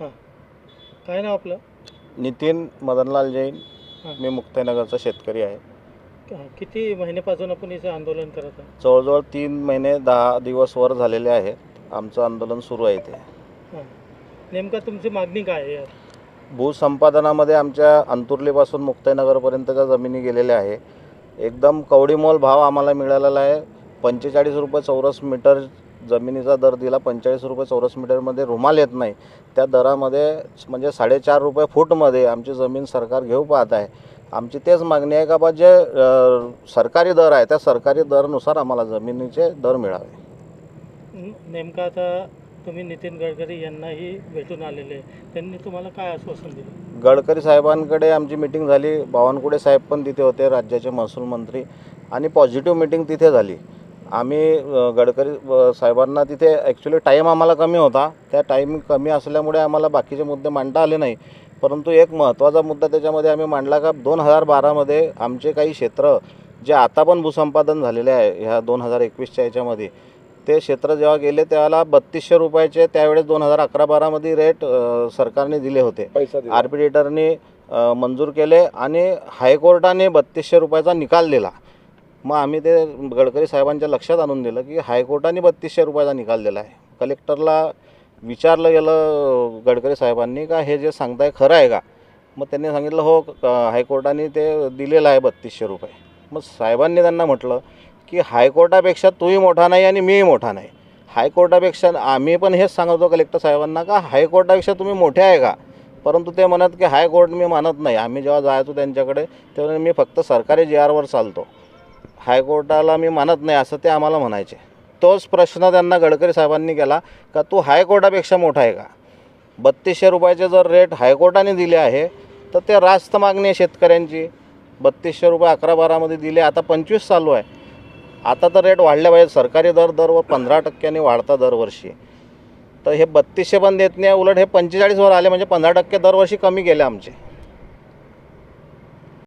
हां. काय नाव आपलं? नितीन मदनलाल जैन. हां. मी मुक्ताईनगरचा शेतकरी आहे. हां. किती महिन्यापासून आपण इथं आंदोलन करत आहे जवळजवळ तीन महिने दहा दिवस वर झालेले आहेत आमचं आंदोलन सुरू आहे ते हां. नेमका तुमची मागणी काय आहे यात? भूसंपादनामध्ये आमच्या अंतुर्लीपासून मुक्ताईनगरपर्यंतच्या जमिनी गेलेल्या आहे. एकदम कवडीमोल भाव आम्हाला मिळालेला आहे. पंचेचाळीस रुपये चौरस मीटर जमिनीचा दर दिला पंचेचाळीस रुपये चौरस मीटरमध्ये रुमाल येत नाही. त्या दरामध्ये म्हणजे साडेचार रुपये फूटमध्ये आमची जमीन सरकार घेऊ पाहत आहे. आमची तेच मागणी आहे का बा जे सरकारी दर आहे त्या सरकारी दरनुसार आम्हाला जमिनीचे दर मिळावे. नेमका आता तुम्ही नितीन गडकरी यांनाही भेटून आलेले. त्यांनी तुम्हाला काय आश्वासन दिलं? गडकरी साहेबांकडे आमची मिटिंग झाली. बावनकुळे साहेब पण तिथे होते राज्याचे महसूल मंत्री. आणि पॉझिटिव्ह मिटिंग तिथे झाली. आम्ही गडकरी साहेबांना तिथे ॲक्च्युली टाईम आम्हाला कमी होता. त्या टाईम कमी असल्यामुळे आम्हाला बाकीचे मुद्दे मांडता आले नाही. परंतु एक महत्त्वाचा मुद्दा त्याच्यामध्ये आम्ही मांडला का दोन हजार बारामध्ये आमचे काही क्षेत्र जे आता पण भूसंपादन झालेले आहे ह्या दोन हजार एकवीसच्या याच्यामध्ये ते क्षेत्र जेव्हा गेले त्यावेळेला बत्तीसशे रुपयाचे त्यावेळेस दोन हजार अकरा बारामध्ये रेट सरकारने दिले होते. आर्बिट्रेटरने अ, मंजूर केले आणि हायकोर्टाने बत्तीसशे रुपयाचा निकाल दिला. मग आम्ही ते गडकरी साहेबांच्या लक्षात आणून दिलं की हायकोर्टाने बत्तीसशे रुपयाचा निकाल दिला आहे. कलेक्टरला विचारलं गेलं गडकरी साहेबांनी का हे जे सांगताय खरं आहे का? मग त्यांनी सांगितलं हो हायकोर्टाने ते दिलेलं आहे बत्तीसशे रुपये. मग साहेबांनी त्यांना म्हटलं की हायकोर्टापेक्षा तूही मोठा नाही आणि मीही मोठा नाही. हायकोर्टापेक्षा आम्ही पण हेच सांगतो कलेक्टर साहेबांना का हायकोर्टापेक्षा तुम्ही मोठे आहे का? परंतु ते म्हणत की हायकोर्ट मी मानत नाही. आम्ही जेव्हा जायचो त्यांच्याकडे तेव्हा मी फक्त सरकारी जी आरवर चालतो. हायकोर्टाला मी मानत नाही असं ते आम्हाला म्हणायचे. तोच प्रश्न त्यांना गडकरी साहेबांनी केला का तू हायकोर्टापेक्षा मोठा आहे का? बत्तीसशे रुपयाचे जर रेट हायकोर्टाने दिले आहे तर ते रास्त मागणी आहे शेतकऱ्यांची. बत्तीसशे रुपये अकरा बारामध्ये दिले आता पंचवीस चालू आहे. आता तर रेट वाढले पाहिजे सरकारी दर दर पंधरा टक्क्यांनी वाढता दरवर्षी. तर हे बत्तीसशे पण देत नाही उलट हे पंचेचाळीसवर आले म्हणजे पंधरा टक्के दरवर्षी कमी गेले आमचे.